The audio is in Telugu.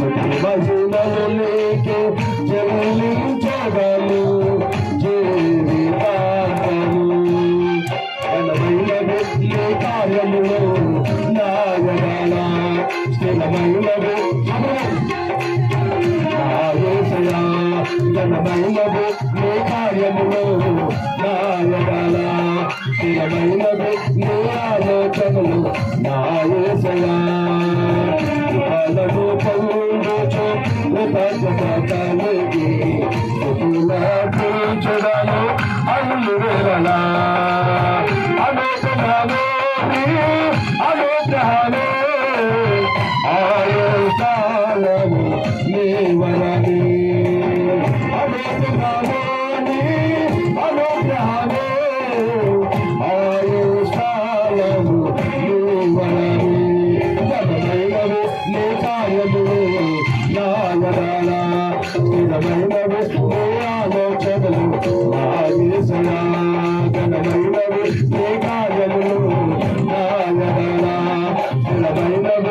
స్తుతి మహిమలు నీకే చెల్లించగలు జీవితాంతము ఘనమైనవి నీ కార్యములో నాయనాల స్థిరమైనవి నాయసయా నీ కార్యములో నాయనాల నీ ఆలోచనలు నాయసయా అనుగ్రహము ఆయుకాలము నీ వరని అనుగ్రహము అనుగ్రహము ఆయుకాలము నీ వరని నీ కాయము నా వరాల. స్థిరమైనవి కులవైనవ